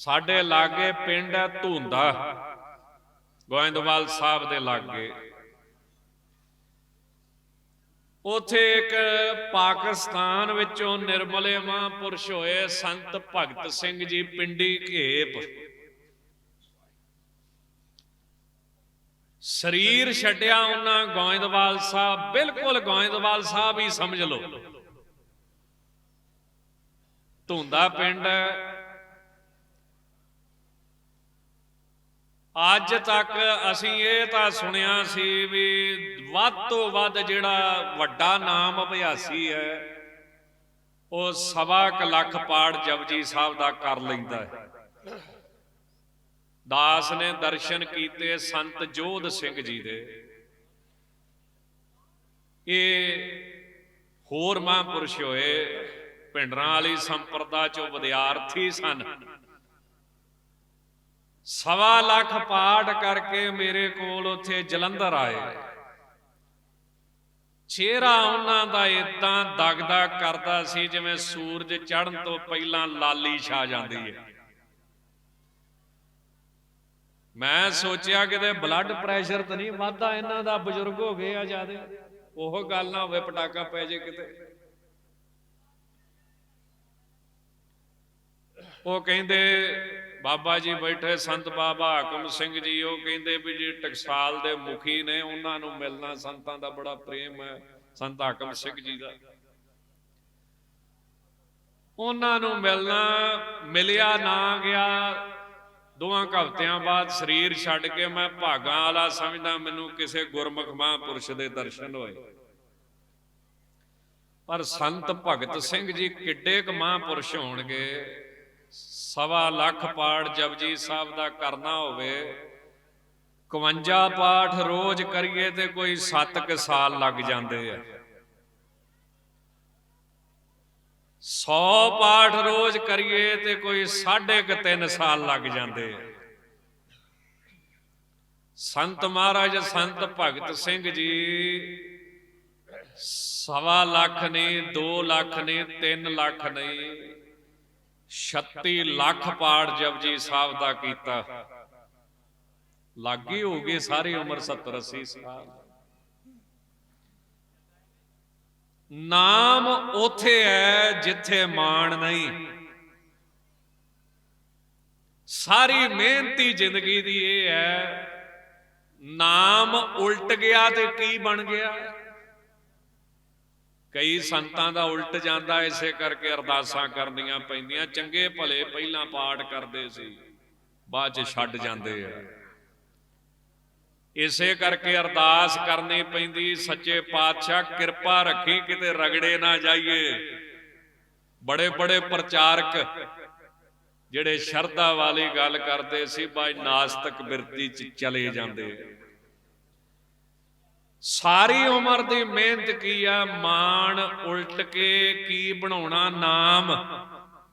ਸਾਡੇ ਲਾਗੇ ਪਿੰਡ ਹੈ ਧੁੰਦਾ। ਗੋਇੰਦਵਾਲ ਸਾਹਿਬ ਦੇ ਲਾਗੇ। ਉਥੇ ਇੱਕ ਪਾਕਿਸਤਾਨ ਵਿੱਚੋਂ ਨਿਰਮਲੇ ਮਹਾਂਪੁਰਸ਼ ਹੋਏ ਸੰਤ ਭਗਤ ਸਿੰਘ ਜੀ, ਪਿੰਡੀ ਘੇਪ। ਸਰੀਰ ਛੱਡਿਆ ਉਹਨਾਂ ਗੋਇੰਦਵਾਲ ਸਾਹਿਬ। ਬਿਲਕੁਲ ਗੋਇੰਦਵਾਲ ਸਾਹਿਬ ਹੀ ਸਮਝ ਲਓ। ਧੁੰਦਾ ਪਿੰਡ ਅੱਜ ਤੱਕ ਅਸੀਂ ਇਹ ਤਾਂ ਸੁਣਿਆ ਸੀ ਵੀ ਵੱਧ ਤੋਂ ਵੱਧ ਜਿਹੜਾ ਵੱਡਾ ਨਾਮ ਅਭਿਆਸੀ ਹੈ, ਉਹ ਸਵਾ ਕ ਲੱਖ ਪਾੜ ਜਪਜੀ ਸਾਹਿਬ ਦਾ ਕਰ ਲੈਂਦਾ ਹੈ। ਦਾਸ ਨੇ ਦਰਸ਼ਨ ਕੀਤੇ ਸੰਤ ਜੋਧ ਸਿੰਘ ਜੀ ਦੇ। ਇਹ ਹੋਰ ਮਹਾਂਪੁਰਸ਼ ਹੋਏ, ਪਿੰਡਰਾਂ ਵਾਲੀ ਸੰਪਰਦਾ ਚੋਂ ਵਿਦਿਆਰਥੀ ਸਨ। ਸਵਾ ਲੱਖ ਪਾਠ ਕਰਕੇ ਮੇਰੇ ਕੋਲ ਉੱਥੇ ਜਲੰਧਰ ਆਏ। ਚਿਹਰਾ ਉਹਨਾਂ ਦਾ ਇਦਾਂ ਦਗਦਾ ਕਰਦਾ ਸੀ ਜਿਵੇਂ ਸੂਰਜ ਚੜ੍ਹਨ ਤੋਂ ਪਹਿਲਾਂ ਲਾਲੀ ਛਾ ਜਾਂਦੀ ਹੈ। ਮੈਂ ਸੋਚਿਆ ਕਿਤੇ ਬਲੱਡ ਪ੍ਰੈਸ਼ਰ ਤਾਂ ਨਹੀਂ ਵੱਧਦਾ, ਇਹਨਾਂ ਦਾ ਬਜ਼ੁਰਗ ਹੋ ਗਏ ਆ ਜਿਆਦੇ। ਉਹ ਗੱਲ ਨਾ ਹੋਵੇ, ਪਟਾਕਾ ਪੈ ਜੇ ਕਿਤੇ। ਉਹ ਕਹਿੰਦੇ ਬਾਬਾ ਜੀ ਬੈਠੇ ਸੰਤ ਬਾਬਾ ਹਾਕਮ ਸਿੰਘ ਜੀ, ਉਹ ਕਹਿੰਦੇ ਵੀ ਜੀ ਟਕਸਾਲ ਦੇ ਮੁਖੀ ਨੇ, ਉਹਨਾਂ ਨੂੰ ਮਿਲਣਾ ਸੰਤਾਂ ਦਾ ਬੜਾ ਪ੍ਰੇਮ ਹੈ, ਸੰਤ ਹਾਕਮ ਸਿੰਘ ਜੀ ਦਾ। ਉਹਨਾਂ ਨੂੰ ਮਿਲਣਾ, ਮਿਲਿਆ ਨਾ ਗਿਆ ਦੋਆਂ ਹਫ਼ਤਿਆਂ ਬਾਅਦ ਸਰੀਰ ਛੱਡ ਕੇ ਮੈਂ ਭਾਗਾਂ ਵਾਲਾ ਸਮਝਦਾ, ਮੈਨੂੰ ਕਿਸੇ ਗੁਰਮੁਖ ਮਹਾਂਪੁਰਸ਼ ਦੇ ਦਰਸ਼ਨ ਹੋਏ। ਪਰ ਸੰਤ ਭਗਤ ਸਿੰਘ ਜੀ ਕਿੱਡੇ ਕੁ ਮਹਾਂਪੁਰਸ਼ ਹੋਣਗੇ ਸਵਾ ਲੱਖ ਪਾਠ ਜਪਜੀ ਸਾਹਿਬ ਦਾ ਕਰਨਾ ਹੋਵੇ 51 ਪਾਠ ਰੋਜ਼ ਕਰੀਏ ਤੇ ਕੋਈ 7 ਕ ਸਾਲ ਲੱਗ ਜਾਂਦੇ ਆ। 100 ਪਾਠ ਰੋਜ਼ ਕਰੀਏ ਤੇ ਕੋਈ 3.5 3 ਸਾਲ ਲੱਗ ਜਾਂਦੇ ਆ। ਸੰਤ ਮਹਾਰਾਜ, ਸੰਤ ਭਗਤ ਸਿੰਘ ਜੀ, ਸਵਾ ਲੱਖ ਨਹੀਂ 2 ਲੱਖ ਨਹੀਂ 3 ਲੱਖ ਨਹੀਂ। 36 ਲੱਖ ਪਾਠ ਜਪਜੀ ਸਾਹਿਬ ਦਾ ਕੀਤਾ। ਲੱਗੀ ਹੋ ਗਈ ਸਾਰੀ ਉਮਰ 70 80 ਸਾਲ। ਨਾਮ ਉਥੇ ਹੈ ਜਿੱਥੇ ਮਾਣ ਨਹੀਂ। ਸਾਰੀ ਮਿਹਨਤੀ ਜ਼ਿੰਦਗੀ ਦੀ ਇਹ ਹੈ, ਨਾਮ ਉਲਟ ਗਿਆ ਤੇ ਕੀ ਬਣ ਗਿਆ? ਕਈ ਸੰਤਾਂ ਦਾ ਉਲਟ ਜਾਂਦਾ, ਇਸੇ ਕਰਕੇ ਅਰਦਾਸਾਂ ਕਰਨੀਆਂ ਪੈਂਦੀਆਂ। ਚੰਗੇ ਭਲੇ ਪਹਿਲਾਂ ਪਾਠ ਕਰਦੇ ਸੀ, ਬਾਅਦ ਚ ਛੱਡ ਜਾਂਦੇ ਆ। ਇਸੇ ਕਰਕੇ ਅਰਦਾਸ ਕਰਨੀ ਪੈਂਦੀ, ਸੱਚੇ ਪਾਤਸ਼ਾਹ, ਕਿਰਪਾ ਰੱਖੀ ਕਿਤੇ ਰਗੜੇ ਨਾ ਜਾਈਏ। ਬੜੇ ਬੜੇ ਪ੍ਰਚਾਰਕ ਜਿਹੜੇ ਸ਼ਰਧਾ ਵਾਲੀ ਗੱਲ ਕਰਦੇ ਸੀ, ਬਾਈ ਨਾਸਤਕ ਬਿਰਤੀ ਚ ਚਲੇ ਜਾਂਦੇ ਸਾਰੀ ਉਮਰ ਦੀ ਮਿਹਨਤ ਕੀ ਆ? ਮਾਣ ਉਲਟ ਕੇ ਕੀ ਬਣਾਉਣਾ? ਨਾਮ।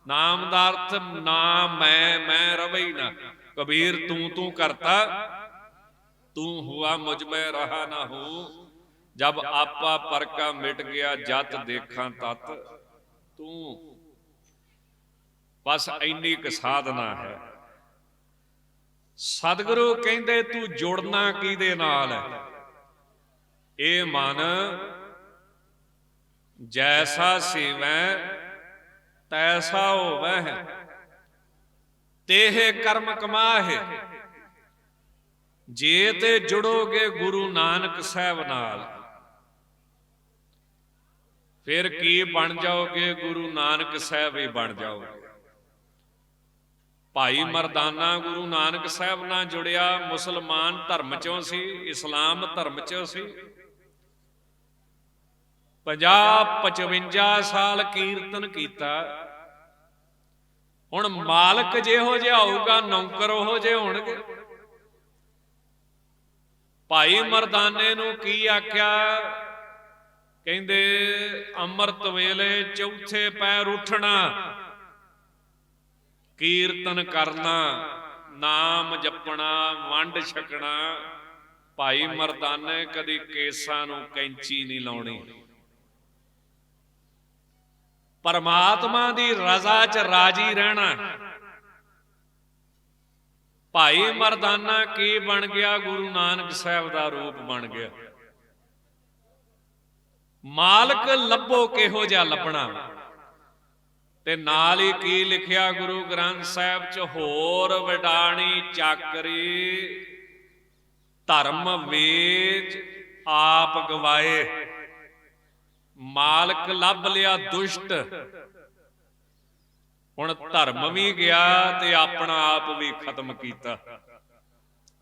ਨਾਮ ਦਾ ਅਰਥ ਨਾ ਮੈਂ ਮੈਂ ਰਵਈ ਨਾ। ਕਬੀਰ, ਤੂੰ ਤੂੰ ਕਰਤਾ। ਤੂੰ ਹੁਆ, ਮੁਝ ਮੈਂ ਰਹਾ ਨਾ ਹੂੰ। ਜਬ ਆਪਾ ਪਰਕਾ ਮਿਟ ਗਿਆ, ਜਤ ਦੇਖਾਂ ਤਤ। ਤੂੰ। ਬਸ ਇੰਨੀ ਕੁ ਸਾਧਨਾ ਹੈ। ਸਤਿਗੁਰੂ ਕਹਿੰਦੇ, ਤੂੰ ਜੁੜਨਾ ਕਿਹਦੇ ਨਾਲ ਹੈ? ਇਹ ਮਨ, ਜੈਸਾ ਸੇਵੈ, ਤੈਸਾ ਹੋਵੈ ਤੇਹ ਕਰਮ ਕਮਾਹੇ। ਜੇ ਤੇ ਜੁੜੋਗੇ ਗੁਰੂ ਨਾਨਕ ਸਾਹਿਬ ਨਾਲ, ਫਿਰ ਕੀ ਬਣ ਜਾਓਗੇ ਗੁਰੂ ਨਾਨਕ ਸਾਹਿਬ ਹੀ ਬਣ ਜਾਓਗੇ। ਭਾਈ ਮਰਦਾਨਾ ਗੁਰੂ ਨਾਨਕ ਸਾਹਿਬ ਨਾਲ ਜੁੜਿਆ, ਮੁਸਲਮਾਨ ਧਰਮ ਚੋਂ ਸੀ, ਇਸਲਾਮ ਧਰਮ ਚੋਂ ਸੀ। 50 55 ਸਾਲ ਕੀਰਤਨ ਕੀਤਾ। ਹੁਣ ਮਾਲਕ ਜਿਹੋ ਜਿਹਾ ਹੋਊਗਾ, ਨੌਕਰ ਉਹੋ ਜਿਹੇ ਹੋਣਗੇ। ਭਾਈ ਮਰਦਾਨੇ ਨੂੰ ਕੀ ਆਖਿਆ? ਕਹਿੰਦੇ, ਅੰਮ੍ਰਿਤ ਵੇਲੇ ਚੌਥੇ ਪੈਰ ਉੱਠਣਾ, ਕੀਰਤਨ ਕਰਨਾ, ਨਾਮ ਜਪਣਾ, ਵੰਡ ਛਕਣਾ। ਭਾਈ ਮਰਦਾਨੇ ਕਦੀ ਕੇਸਾਂ ਨੂੰ ਕੈਂਚੀ ਨਹੀਂ ਲਾਉਣੀ। ਪਰਮਾਤਮਾ ਦੀ ਰਜ਼ਾ 'ਚ ਰਾਜੀ ਰਹਿਣਾ। ਭਾਈ ਮਰਦਾਨਾ, ਕੀ ਬਣ ਗਿਆ? ਗੁਰੂ ਨਾਨਕ ਸਾਹਿਬ ਦਾ ਰੂਪ ਬਣ ਗਿਆ। ਮਾਲਕ ਲੱਭੋ ਕਿਹੋ ਜਿਹਾ ਲੱਭਣਾ। ਤੇ ਨਾਲ ਹੀ ਕੀ ਲਿਖਿਆ ਗੁਰੂ ਗ੍ਰੰਥ ਸਾਹਿਬ ਚ? ਹੋਰ ਵਡਾਣੀ ਚਾਕਰੀ, ਧਰਮ ਵੇਚ ਆਪ ਗਵਾਏ। ਮਾਲਕ ਲੱਭ ਲਿਆ ਦੁਸ਼ਟ। ਹੁਣ ਧਰਮ ਵੀ ਗਿਆ ਤੇ ਆਪਣਾ ਆਪ ਵੀ ਖਤਮ ਕੀਤਾ।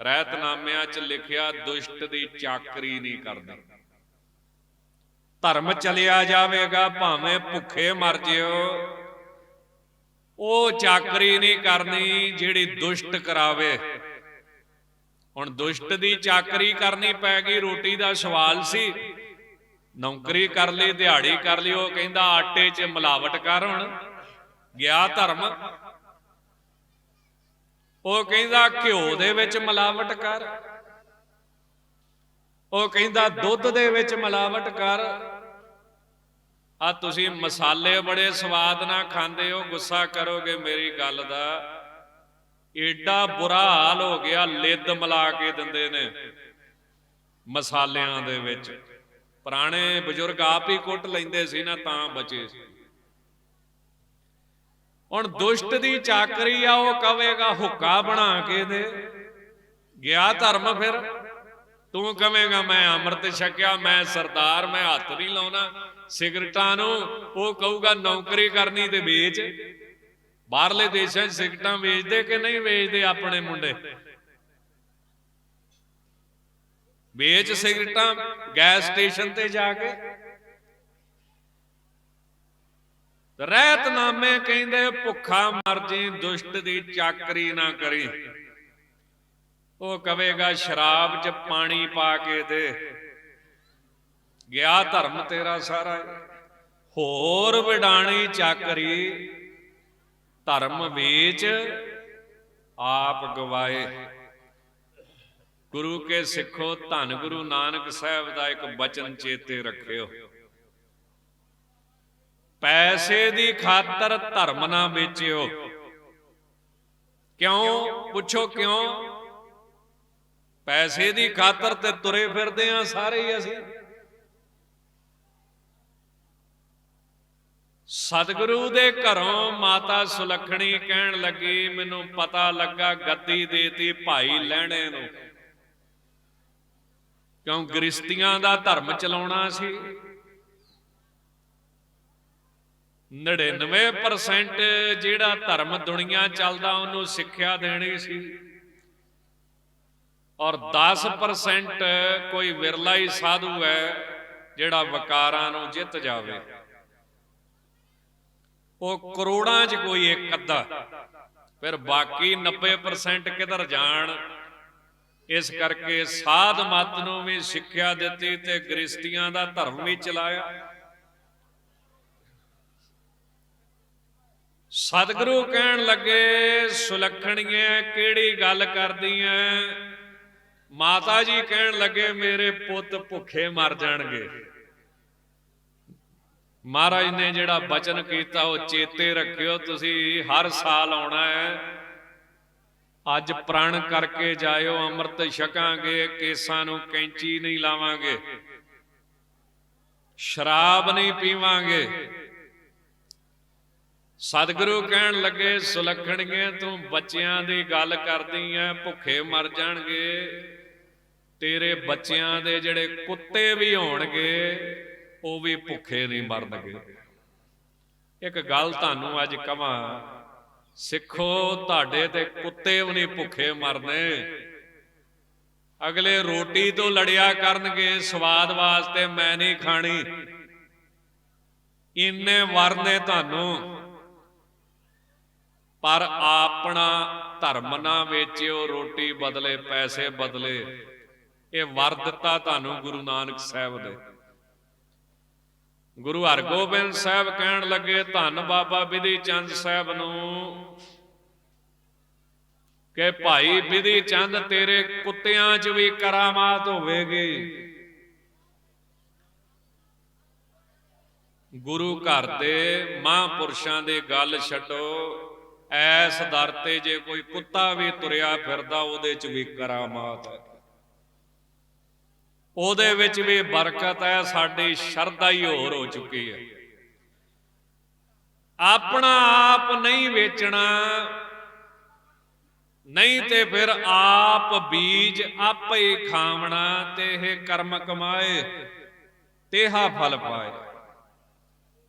ਰਹਿਤਨਾਮਿਆਂ ਚ ਲਿਖਿਆ ਦੁਸ਼ਟ ਦੀ ਚਾਕਰੀ ਨਹੀਂ ਕਰਦਾ। ਧਰਮ ਚਲਿਆ ਜਾਵੇਗਾ, ਭਾਵੇਂ ਭੁੱਖੇ ਮਰ ਜਿਓ। ਉਹ ਚਾਕਰੀ ਨਹੀਂ ਕਰਨੀ ਜਿਹੜੀ ਦੁਸ਼ਟ ਕਰਾਵੇ। ਹੁਣ ਦੁਸ਼ਟ ਦੀ ਚਾਕਰੀ ਕਰਨੀ ਪੈ ਗਈ, ਰੋਟੀ ਦਾ ਸਵਾਲ ਸੀ। ਨੌਕਰੀ ਕਰ ਲਈ, ਦਿਹਾੜੀ ਕਰ ਲਈ, ਉਹ ਕਹਿੰਦਾ ਆਟੇ 'ਚ ਮਿਲਾਵਟ ਕਰ ਹੁਣ। ਗਿਆ ਧਰਮ। ਉਹ ਕਹਿੰਦਾ ਘਿਓ ਦੇ ਵਿੱਚ ਮਿਲਾਵਟ ਕਰ। ਉਹ ਕਹਿੰਦਾ ਦੁੱਧ ਦੇ ਵਿੱਚ ਮਿਲਾਵਟ ਕਰ। ਆ ਤੁਸੀਂ ਮਸਾਲੇ ਬੜੇ ਸਵਾਦ ਨਾਲ ਖਾਂਦੇ ਹੋ, ਗੁੱਸਾ ਕਰੋਗੇ ਮੇਰੀ ਗੱਲ ਦਾ। ਏਡਾ ਬੁਰਾ ਹਾਲ ਹੋ ਗਿਆ, ਲਿੱਦ ਮਿਲਾ ਕੇ ਦਿੰਦੇ ਨੇ ਮਸਾਲਿਆਂ ਦੇ ਵਿੱਚ। ਪੁਰਾਣੇ ਬਜ਼ੁਰਗ ਆਪ ਹੀ ਕੁੱਟ ਲੈਂਦੇ ਸੀ ਨਾ, ਤਾਂ ਬਚੇ ਸੀ। ਹੁਣ ਦੁਸ਼ਟ ਦੀ ਚਾਕਰੀ ਆ, ਉਹ ਕਵੇਗਾ ਹੁੱਕਾ ਬਣਾ ਕੇ ਦੇ। ਗਿਆ ਧਰਮ ਫਿਰ। ਤੂੰ ਕਵੇਂਗਾ, ਮੈਂ ਅੰਮ੍ਰਿਤ ਛਕਿਆ, ਮੈਂ ਸਰਦਾਰ, ਮੈਂ ਹੱਥ ਨਹੀਂ ਲਾਉਣਾ। ਸਿਗਰਟਾਂ ਨੂੰ ਉਹ ਕਹੂਗਾ, ਨੌਕਰੀ ਕਰਨੀ ਤੇ ਵੇਚ। ਬਾਹਰਲੇ ਦੇਸ਼ਾਂ 'ਚ ਸਿਗਰਟਾਂ ਵੇਚਦੇ ਕਿ ਨਹੀਂ ਵੇਚਦੇ ਆਪਣੇ ਮੁੰਡੇ? ਵੇਚ ਸਿਗਰਟਾਂ ਗੈਸ ਸਟੇਸ਼ਨ ਤੇ ਜਾ ਕੇ। ਰਹਿਤਨਾਮੇ ਕਹਿੰਦੇ, ਭੁੱਖਾ ਮਰ ਜੀ, ਦੁਸ਼ਟ ਦੀ ਚਾਕਰੀ ਨਾ ਕਰੀ। ਉਹ ਕਵੇਗਾ, ਸ਼ਰਾਬ 'ਚ ਪਾਣੀ ਪਾ ਕੇ ਦੇ। ਗਿਆ ਧਰਮ ਤੇਰਾ ਸਾਰਾ। ਹੋਰ ਵਿਡਾਣੀ ਚਾਕਰੀ, ਧਰਮ ਵੇਚ ਆਪ ਗਵਾਏ। ਗੁਰੂ ਕੇ ਸਿੱਖੋ, ਧੰਨ ਗੁਰੂ ਨਾਨਕ ਸਾਹਿਬ ਦਾ ਇੱਕ ਬਚਨ ਚੇਤੇ ਰੱਖਿਓ। ਪੈਸੇ ਦੀ ਖਾਤਰ ਧਰਮ ਨਾ ਵੇਚਿਓ। ਕਿਉਂ? ਪੁੱਛੋ ਕਿਉਂ? ਪੈਸੇ ਦੀ ਖਾਤਰ ਤੇ ਤੁਰੇ ਫਿਰਦੇ ਆ ਸਾਰੇ ਹੀ ਅਸੀਂ। ਸਤਿਗੁਰੂ ਦੇ ਘਰੋਂ ਮਾਤਾ ਸੁਲੱਖਣੀ ਕਹਿਣ ਲੱਗੀ, ਮੈਨੂੰ ਪਤਾ ਲੱਗਾ ਗੱਦੀ ਦੇਤੀ ਭਾਈ ਲੈਣੇ ਨੂੰ। ਕਿਉਂ ਗ੍ਰਸਤੀਆਂ ਦਾ ਧਰਮ ਚਲਾਉਣਾ ਸੀ? 99% ਜਿਹੜਾ ਧਰਮ ਦੁਨੀਆ ਚੱਲਦਾ, ਉਹਨੂੰ ਸਿੱਖਿਆ ਦੇਣੀ ਸੀ। ਔਰ 10% ਕੋਈ ਵਿਰਲਾ ਹੀ ਸਾਧੂ ਹੈ, ਜਿਹੜਾ ਵਕਾਰਾਂ ਨੂੰ ਜਿੱਤ ਜਾਵੇ। ਉਹ ਕਰੋੜਾਂ 'ਚ ਕੋਈ ਇੱਕ ਅੱਧਾ। ਫਿਰ ਬਾਕੀ 90% ਕਿਧਰ ਜਾਣ? ਇਸ ਕਰਕੇ ਸਾਧ ਮਤ ਨੂੰ ਵੀ ਸਿੱਖਿਆ ਦਿੱਤੀ ਤੇ ਗ੍ਰਸਤੀਆਂ ਦਾ ਧਰਮ ਵੀ ਚਲਾਇਆ। ਸਤਿਗੁਰੂ ਕਹਿਣ ਲੱਗੇ, ਸੁਲੱਖਣੀਏ, ਕਿਹੜੀ ਗੱਲ ਕਰਦੀਆਂ? ਮਾਤਾ ਜੀ ਕਹਿਣ ਲੱਗੇ, ਮੇਰੇ ਪੁੱਤ ਭੁੱਖੇ ਮਰ ਜਾਣਗੇ। ਮਹਾਰਾਜ ਨੇ ਜਿਹੜਾ ਬਚਨ ਕੀਤਾ, ਉਹ ਚੇਤੇ ਰੱਖਿਓ, ਤੁਸੀਂ ਹਰ ਸਾਲ ਆਉਣਾ ਹੈ। ਅੱਜ ਪ੍ਰਣ ਕਰਕੇ ਜਾਇਓ, ਅੰਮ੍ਰਿਤ ਛਕਾਂਗੇ, ਕੇਸਾਂ ਨੂੰ ਕੈਂਚੀ ਨਹੀਂ ਲਾਵਾਂਗੇ। ਸ਼ਰਾਬ ਨਹੀਂ ਪੀਵਾਂਗੇ। ਸਤਿਗੁਰੂ ਕਹਿਣ ਲੱਗੇ ਸੁਲੱਖਣਗੇ ਤੂੰ ਬੱਚਿਆਂ ਦੀ ਗੱਲ ਕਰਦੀ ਐ, ਭੁੱਖੇ ਮਰ ਜਾਣਗੇ। ਤੇਰੇ ਬੱਚਿਆਂ ਦੇ ਜਿਹੜੇ ਕੁੱਤੇ ਵੀ ਹੋਣਗੇ, ਉਹ ਵੀ ਭੁੱਖੇ ਨਹੀਂ ਮਰਨਗੇ। ਇੱਕ ਗੱਲ ਤੁਹਾਨੂੰ ਅੱਜ ਕਵਾਂ ਸਿੱਖੋ, ਤੁਹਾਡੇ ਤੇ ਕੁੱਤੇ ਵੀ ਨਹੀਂ ਭੁੱਖੇ ਮਰਨੇ। ਅਗਲੇ ਰੋਟੀ ਤੋਂ ਲੜਿਆ ਕਰਨਗੇ, ਸਵਾਦ ਵਾਸਤੇ ਮੈਂ ਨਹੀਂ ਖਾਣੀ। ਇੰਨੇ ਵਰ ਨੇ ਤੁਹਾਨੂੰ। ਪਰ ਆਪਣਾ ਧਰਮ ਨਾ ਵੇਚਿਓ, ਰੋਟੀ ਬਦਲੇ, ਪੈਸੇ ਬਦਲੇ। ਇਹ ਵਰ ਦਿੱਤਾ ਤੁਹਾਨੂੰ ਗੁਰੂ ਨਾਨਕ ਸਾਹਿਬ ਦੇ। ਗੁਰੂ ਹਰਗੋਬਿੰਦ ਸਾਹਿਬ ਕਹਿਣ ਲੱਗੇ, ਧੰਨ ਬਾਬਾ ਬਿਧੀ ਚੰਦ ਸਾਹਿਬ ਨੂੰ ਕਿ ਭਾਈ ਬਿਧੀ ਚੰਦ ਤੇਰੇ ਕੁੱਤਿਆਂ 'ਚ ਵੀ ਕਰਾਮਾਤ ਹੋਵੇਗੀ। ਗੁਰੂ ਘਰ ਦੇ ਮਹਾਂਪੁਰਸ਼ਾਂ ਦੇ ਗੱਲ ਛੱਡੋ, ਐਸ ਦਰ ਤੇ ਜੇ ਕੋਈ ਕੁੱਤਾ ਵੀ ਤੁਰਿਆ ਫਿਰਦਾ, ਉਹਦੇ ਚ ਵੀ ਕਰਾਮਾਤ ਹੈ। ਉਹਦੇ ਵਿੱਚ ਵੀ ਬਰਕਤ ਹੈ, ਸਾਡੀ ਸ਼ਰਧਾ ਹੀ ਹੋਰ ਹੋ ਚੁੱਕੀ ਹੈ। ਆਪਣਾ ਆਪ ਨਹੀਂ ਵੇਚਣਾ, ਨਹੀਂ ਤੇ ਫਿਰ ਆਪ ਬੀਜ ਆਪੇ ਹੀ ਖਾਵਣਾ ਤੇ ਇਹ ਕਰਮ ਕਮਾਏ ਤੇਹਾ ਫਲ ਪਾਏ।